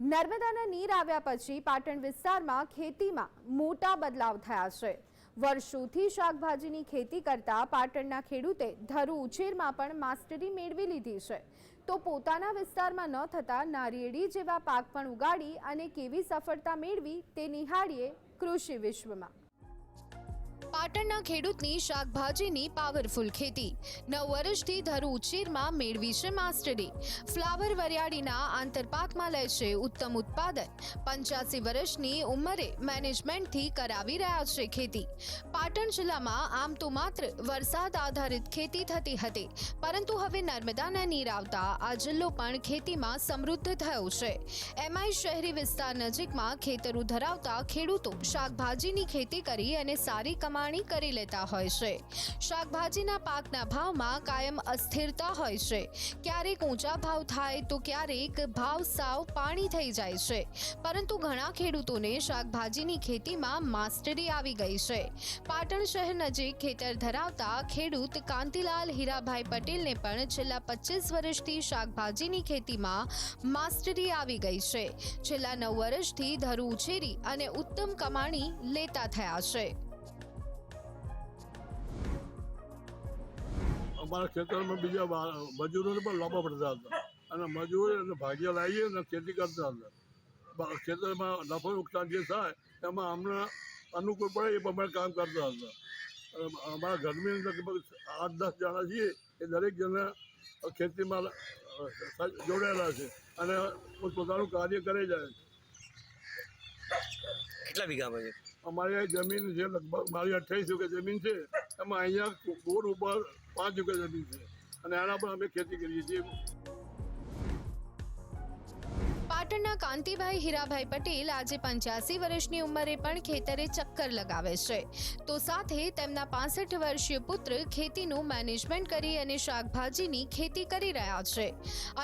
નર્મદાના નીર આવ્યા પછી પાટણ વિસ્તારમાં ખેતીમાં મોટા બદલાવ થયા છે. વર્ષોથી શાકભાજીની ખેતી કરતા પાટણના ખેડૂતે ધરુ ઉછેરમાં પણ માસ્ટરી મેળવી લીધી છે. તો પોતાના વિસ્તારમાં ન થતા નારિયેળી જેવા પાક પણ ઉગાડી અને કેવી સફળતા મેળવી તે નિહાળીએ કૃષિ વિશ્વમાં. પાટણના ખેડૂતની શાકભાજીની પાવરફુલ ખેતી. નવ વર્ષથી ધરુ ઉછેરમાં મેળવી છે માસ્ટરી. ફ્લાવર વરિયાળીના આંતરપાકમાં લે છે ઉત્તમ ઉત્પાદન. પંચ્યાસી વર્ષની ઉંમરે મેનેજમેન્ટથી કરાવી રહ્યા છે ખેતી. પાટણ જિલ્લામાં આમ તો માત્ર વરસાદ આધારિત ખેતી થતી હતી, પરંતુ હવે નર્મદાના નીર આવતા આ જિલ્લો પણ ખેતીમાં સમૃદ્ધ થયો છે. એમાંય શહેરી વિસ્તાર નજીકમાં ખેતરો ધરાવતા ખેડૂતો શાકભાજીની ખેતી કરી અને સારી કમાણી કરી લેતા હોય છે. શાકભાજીના પાકના ભાવમાં કાયમ અસ્થિરતા હોય છે. ક્યારેક ઊંચા ભાવ થાય તો ક્યારેક ભાવ સાવ પાણી થઈ જાય છે. પરંતુ ઘણા ખેડૂતોને શાકભાજીની ખેતીમાં માસ્ટરી આવી ગઈ છે. પાટણ શહેર નજીક ખેતર ધરાવતા ખેડૂત કાંતિલાલ હીરાભાઈ પટેલને પણ છેલ્લા પચીસ વર્ષથી શાકભાજીની ખેતીમાં માસ્ટરી આવી ગઈ છે. છેલ્લા નવ વર્ષથી ધરું ઉછેરી અને ઉત્તમ કમાણી લેતા થયા છે. અમારા ખેતરમાં બીજા મજૂરોને પણ લાંબા પડતા હતા. અને મજૂર અને ભાગ્ય લાવીએ અને ખેતી કરતા હતા. ખેતરમાં નફો નુકસાન જે થાય એમાં અમને અનુકૂળ પડે એ પ્રમાણે કામ કરતા હતા. અમારા ઘરની અંદર લગભગ આઠ દસ જણા છીએ એ દરેક જણા ખેતીમાં જોડાયેલા છે અને પોતાનું કાર્ય કરે જાય છે. કેટલા વીઘામાં છે? અમારી જમીન છે લગભગ મારી અઠ્યાવીસ વીઘા જમીન છે એમાં અહીંયા બોર ઉપર પાંચ વીઘા જમીન છે. અને એના પર અમે ખેતી કરીએ છીએ. પાટણના કાંતિભાઈ હીરાભાઈ પટેલ આજે પંચ્યાસી વર્ષની ઉંમરે પણ ખેતરે ચક્કર લગાવે છે. તો સાથે તેમના પાસઠ વર્ષીય પુત્ર ખેતીનું મેનેજમેન્ટ કરી અને શાકભાજીની ખેતી કરી રહ્યા છે.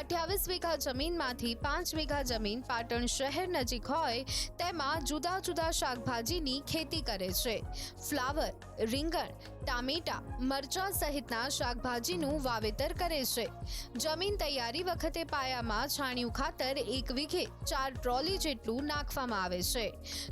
અઠ્યાવીસ વીઘા જમીનમાંથી પાંચ વીઘા જમીન પાટણ શહેર નજીક હોય તેમાં જુદા જુદા શાકભાજીની ખેતી કરે છે. ફ્લાવર, રીંગણ, ટામેટા, મરચા સહિતના શાકભાજીનું વાવેતર કરે છે. જમીન તૈયારી વખતે પાયામાં છાણિયું ખાતર એક વીઘે ચાર ટ્રોલી જેટલું નાખવામાં આવે છે.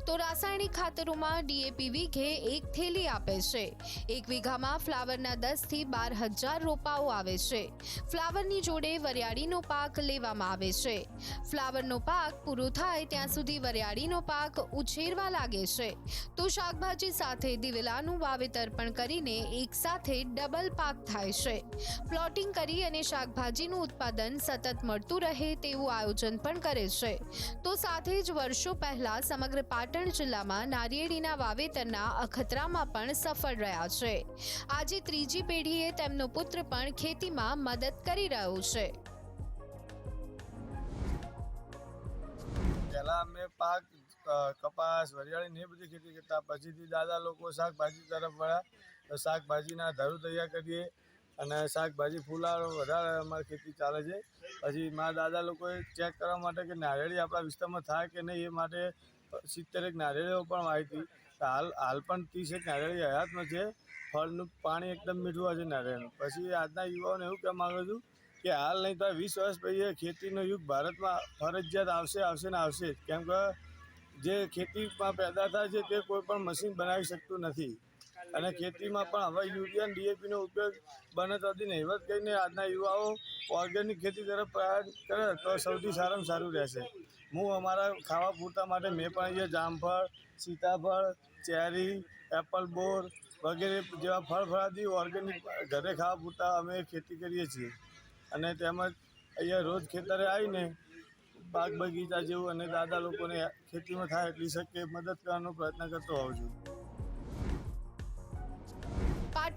તો રાસાયણિક ખાતરોમાં ડીએપી વીઘે એક થેલી આપે છે. એક વીઘામાં ફ્લાવરના દસથી બાર હજાર રોપાઓ આવે છે. ફ્લાવરની જોડે વરિયાળીનો પાક લેવામાં આવે છે. ફ્લાવરનો પાક પૂરો થાય ત્યાં સુધી વરિયાળીનો પાક ઉછેરવા લાગે છે. તો શાકભાજી સાથે દિવેલાનું વાવેતર પણ કરીને એક સાથે ડબલ પાક થાય છે. પ્લોટિંગ કરી અને શાકભાજીનું ઉત્પાદન સતત મળતું રહે તેવું આયોજન પણ કરે છે તો સાથે જ વર્ષો પહેલા સમગ્ર પાટણ જિલ્લામાં નારિયેળીના વાવેતરના અખતરામાં પણ સફળ રહ્યા છે. આજે ત્રીજી પેઢીએ તેમનો પુત્ર પણ ખેતીમાં મદદ કરી રહ્યો છે. પહેલાં અમે પાક કપાસ, વરિયાળી ને બધી ખેતી કરતા. પછીથી દાદા લોકો શાકભાજી તરફ વળ્યા. તો શાકભાજીના ધરું તૈયાર કરીએ. અને શાકભાજી ફૂલારો વધારે અમારી ખેતી ચાલે છે. પછી મારા દાદા લોકોએ ચેક કરવા માટે કે નારિયેળી આપણા વિસ્તારમાં થાય કે નહીં એ માટે સિત્તેરેક નારિયેળીઓ પણ વાવી હતી. હાલ હાલ પણ ત્રીસેક નારિયેળી હયાતમાં છે. ફળનું પાણી એકદમ મીઠું હોય છે નારિયેળનું. પછી આજના યુવાઓને એવું કહેવા માગું છું કે હાલ નહીં તો વીસ વર્ષ પછી ખેતીનો યુગ ભારતમાં ફરજિયાત આવશે આવશે ને આવશે કેમ કે જે ખેતીમાં પેદા થાય છે તે કોઈ પણ મશીન બનાવી શકતું નથી. અને ખેતીમાં પણ હવે યુરિયા અને ડીએપીનો ઉપયોગ બને તો હતી નહીવત કરીને આજના યુવાઓ ઓર્ગેનિક ખેતી તરફ પ્રયાસ કરે તો સૌથી સારામાં સારું રહેશે. હું અમારા ખાવા પૂરતા માટે મેં પણ અહીંયા જામફળ, સીતાફળ, ચેરી, એપલ બોર વગેરે જેવા ફળ ફળાદી ઓર્ગેનિક ઘરે ખાવા પૂરતા અમે ખેતી કરીએ છીએ. અને તેમજ અહીંયા રોજ ખેતરે આવીને બાગ બગીચા જેવું અને દાદા લોકોને ખેતીમાં થાય એટલી શક્ય મદદ કરવાનો પ્રયત્ન કરતો હોઉં છું.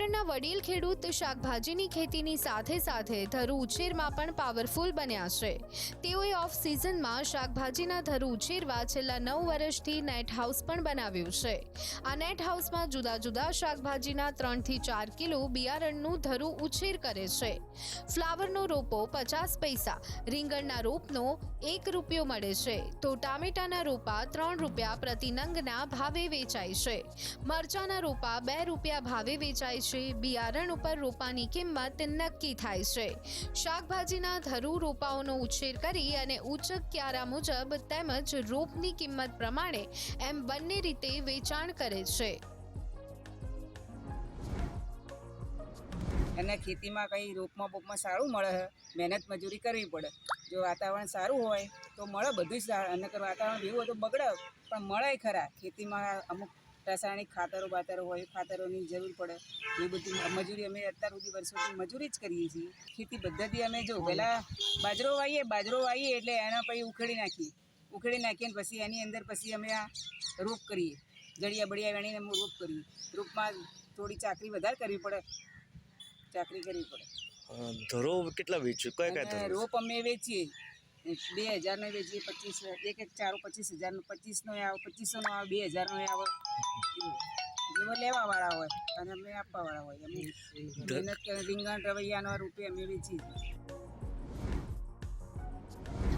પાટણના વડીલ ખેડૂત શાકભાજીની ખેતીની સાથે સાથે ધરુ ઉછેરમાં પણ પાવરફુલ બન્યા છે. તેઓએ ઓફ સિઝનમાં શાકભાજીના ધરુ ઉછેરવા છેલ્લા નવ વર્ષથી નેટ હાઉસ પણ બનાવ્યું છે. આ નેટ હાઉસમાં જુદા જુદા શાકભાજીના ત્રણથી ચાર કિલો બિયારણનું ધરુ ઉછેર કરે છે. ફ્લાવરનો રોપો પચાસ પૈસા, રીંગણના રોપનો એક રૂપિયો મળે છે. તો ટામેટાના રોપા ત્રણ રૂપિયા પ્રતિ નંગના ભાવે વેચાય છે. મરચાના રોપા બે રૂપિયા ભાવે વેચાય પછી બિયારણ ઉપર રોપાની કિંમત નક્કી થાય છે. શાકભાજીના ધરુ રોપાઓનો ઉછેર કરી અને ઉચ્ચ ક્યારા મુજબ તેમજ રોપની કિંમત પ્રમાણે એમ બંને રીતે વેચાણ કરે છે. અને ખેતીમાં કંઈ રોપમાં બોપમાં સારું મળે, મહેનત મજૂરી કરવી પડે. જો વાતાવરણ સારું હોય તો મળે બધું જ અને વાતાવરણ એવું હોય તો બગડે, પણ મળે ખરા. ખેતીમાં અમુક રાસાયણિક ખાતરો બાતરો હોય ખાતરોની જરૂર પડે. એ બધી મજૂરી અમે અત્યાર સુધી વર્ષોથી મજૂરી જ કરીએ છીએ. ખેતી પદ્ધતિ અમે જો પહેલાં બાજરો વાવીએ બાજરો વાવીએ એટલે એના પછી ઉખેડી નાખીએ. ઉખેડી નાખીએ પછી એની અંદર પછી અમે આ રોપ કરીએ. જડિયા બળિયા વેણીને અમે રોપ કરીએ. રોપમાં થોડી ચાકરી વધારે કરવી પડે. ચાકરી કરવી પડે. ધરો કેટલા વેચ્યું કયા કયા રોપ અમે વેચીએ. બે હજારનો વેચીએ પચીસ એક એક ચારો પચીસ હજારનો પચીસનો આવે પચીસોનો આવે બે હજારનો આવે. જેમાં લેવાવાળા હોય અને અમે આપવાવાળા હોય અમે મહેનત રીંગણ રવૈયાનો રૂપે અમે છીએ.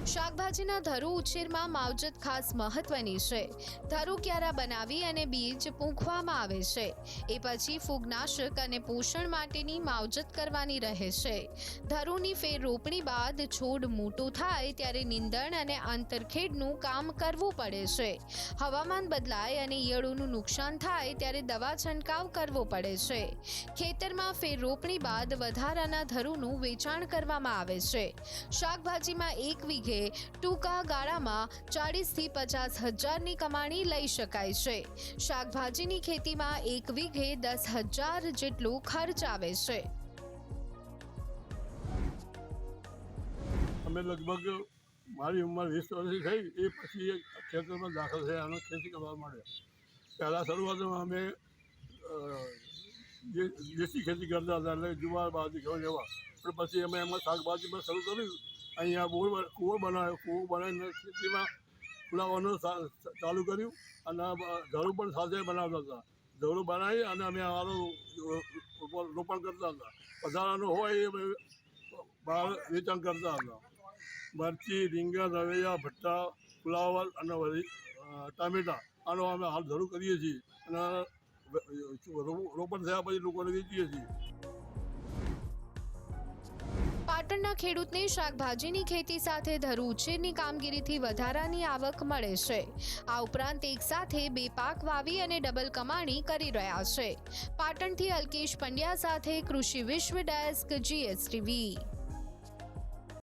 શાકભાજીના ધરુ ઉછેરમાં માવજત ખાસ મહત્વની છે. ધરુ ક્યારા બનાવી અને બીજ પૂંખવામાં આવે છે. એ પછી ફૂગનાશક અને પોષણ માટેની માવજત કરવાની રહે છે. ધરુની ફેર રોપણી બાદ છોડ મોટું થાય ત્યારે નીંદણ અને આંતરખેડનું કામ કરવું પડે છે. હવામાન બદલાય અને ઈયળોનું નુકસાન થાય ત્યારે દવા છંટકાવ કરવો પડે છે. ખેતરમાં ફેર રોપણી બાદ વધારાના ધરુનું વેચાણ કરવામાં આવે છે. શાકભાજીમાં એક વીઘે ટૂંકા ગાળામાં ચાળીસથી પચાસ હજારની કમાણી લઈ શકાય છે. શાકભાજીની ખેતીમાં એક વીઘે દસ હજાર જેટલું ખર્ચ આવે છે. અમે લગભગ મારી ઉંમર વીસ વર્ષની થઈ, એ પછી ખેતરમાં દાખલ થયા અને ખેતી કરવા માંડ્યા. પહેલાં શરૂઆતમાં અમે દેશી ખેતી કરતા હતા એટલે જુવાર, બાજરી, ઘઉં એવા. પણ પછી અમે એમાં શાકભાજીમાં શરૂ કર્યું. અહીંયા બોર કૂવો બનાવ્યો, કૂવો બનાવીને ખેતીમાં ફુલાવવાનું ચાલુ કર્યું અને ઝાડુ પણ સાથે બનાવતા હતા. ઝાડુ બનાવી અને અમે આનું રોપણ કરતા હતા. પધારાનું હોય એ બહાર વેચાણ કરતા હતા. મરચી, રીંગણ, રવૈયા ભટ્ટા ફુલાવર અને ટામેટાં આનો અમે હાલ ધરું કરીએ છીએ અને રોપણ થયા પછી લોકોને વેચીએ છીએ. પાટણના ખેડૂતને શાકભાજીની ખેતી સાથે ધરુ ઉછેરની કામગીરીથી વધારાની આવક મળે છે. આ ઉપરાંત એક સાથે બે પાક વાવી અને ડબલ કમાણી કરી રહ્યા છે. પાટણથી અલ્કેશ પંડ્યા સાથે કૃષિ વિશ્વ ડેસ્ક, જીએસટીવી.